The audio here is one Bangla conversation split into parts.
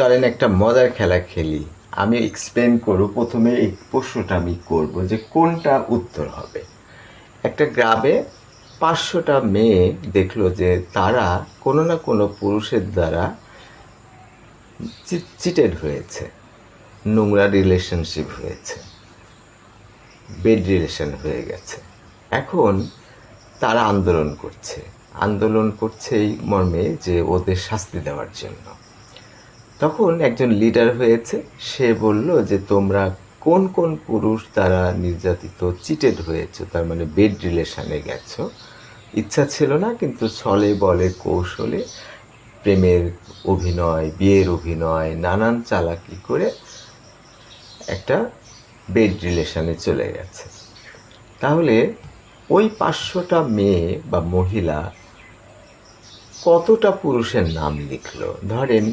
চলেন একটা মজার খেলা খেলি। আমি এক্সপ্লেন করব, প্রথমে এই প্রশ্নটা আমি করব যে কোনটা উত্তর হবে। একটা গ্রামে পাঁচশোটা মেয়ে দেখল যে তারা কোনো না কোনো পুরুষের দ্বারা চিটেড হয়েছে। নোংরা রিলেশনশিপ হয়েছে। বেড রিলেশন হয়ে গেছে। এখন তারা আন্দোলন করছে। আন্দোলন করছে এই মর্মে যে ওদের শাস্তি দেওয়ার জন্য। তখন একজন লিডার হয়েছে। সে বলল যে, তোমরা কোন কোন পুরুষ তারা নির্যাতিত চিটেড হয়েছে? তার মানে বেড রিলেশনে গেছো। ইচ্ছা ছিল না, কিন্তু ছলে, বলে, কৌশলে প্রেমের অভিনয়, বিয়ের অভিনয়, নানান চালাকি করে একটা বেড রিলেশনে চলে গেছে। তাহলে ওই পাঁচশোটা মেয়ে বা মহিলা কতটা পুরুষের নাম লিখলো? ধরেন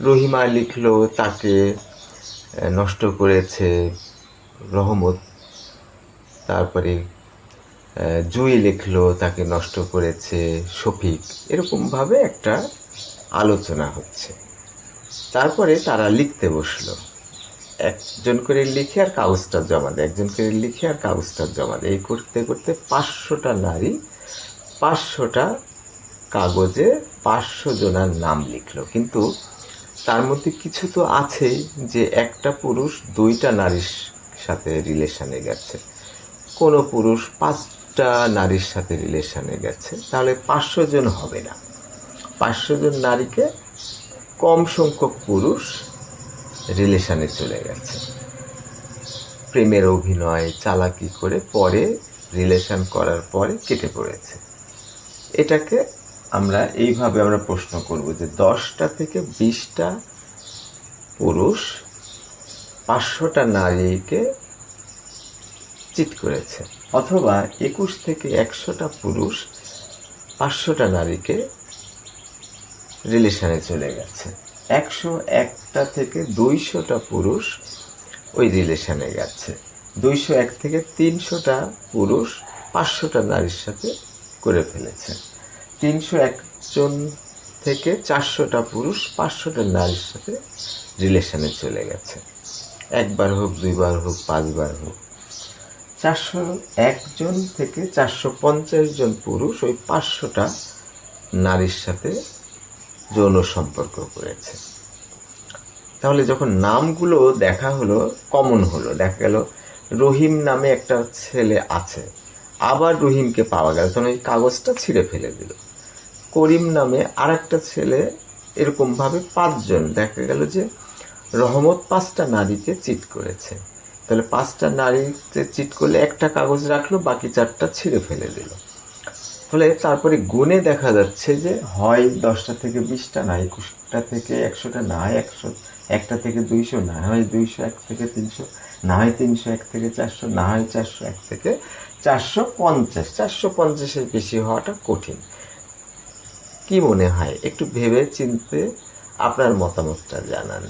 রহিমা লিখলো তাকে নষ্ট করেছে রহমত। তারপরে জুই লিখলো তাকে নষ্ট করেছে শফিক। এরকমভাবে একটা আলোচনা হচ্ছে। তারপরে তারা লিখতে বসল। একজন করে লিখে আর কাগজটা জমা দেয়। একজন করে লিখে আর কাগজটা জমা দেয়। এই করতে করতে পাঁচশোটা নারী, পাঁচশোটা কাগজে পাঁচশো জনার নাম লিখলো। কিন্তু তার মধ্যে কিছু তো আছেই যে একটা পুরুষ দুইটা নারীর সাথে রিলেশানে গেছে। কোনো পুরুষ পাঁচটা নারীর সাথে রিলেশানে গেছে। তাহলে পাঁচশো জন হবে না। পাঁচশো জন নারীকে কম সংখ্যক পুরুষ রিলেশানে চলে গেছে। প্রেমের অভিনয়, চালাকি করে পরে রিলেশান করার পরে কেটে পড়েছে। এটাকে আমরা এইভাবে আমরা প্রশ্ন করব যে দশটা থেকে বিশটা পুরুষ পাঁচশোটা নারীকে চিট করেছে। অথবা একুশ থেকে একশোটা পুরুষ পাঁচশোটা নারীকে রিলেশনে চলে গেছে। একশো একটা থেকে দুইশোটা পুরুষ ওই রিলেশনে গেছে। দুইশো এক থেকে তিনশোটা পুরুষ পাঁচশোটা নারীর সাথে করে ফেলেছে। তিনশো একজন থেকে চারশোটা পুরুষ, পাঁচশোটা নারীর সাথে রিলেশনে চলে গেছে। একবার হোক, দুইবার হোক, পাঁচবার হোক। চারশো একজন থেকে চারশো পঞ্চাশ জন পুরুষ ওই পাঁচশোটা নারীর সাথে যৌন সম্পর্ক করেছে। তাহলে যখন নামগুলো দেখা হলো, কমন হলো, দেখা গেল রহিম নামে একটা ছেলে আছে, আবার রহিমকে পাওয়া গেল, তখন ওই কাগজটা ছিঁড়ে ফেলে দিল। করিম নামে আর একটা ছেলে এরকমভাবে পাঁচজন। দেখা গেল যে রহমত পাঁচটা নারীকে চিট করেছে। তাহলে পাঁচটা নারীতে চিট করলে একটা কাগজ রাখল, বাকি চারটা ছিঁড়ে ফেলে দিল। ফলে তারপরে গুণে দেখা যাচ্ছে যে হয় দশটা থেকে বিশটা না একুশটা থেকে একশোটা না একশো, একটা থেকে দুইশো না হয় দুইশো এক থেকে তিনশো না হয় তিনশো এক থেকে চারশো না হয় চারশো এক থেকে চারশো পঞ্চাশ। চারশো পঞ্চাশের বেশি হওয়াটা কঠিন। কি মনে হয়? একটু ভেবে চিনতে আপনার মতামতটা জানান।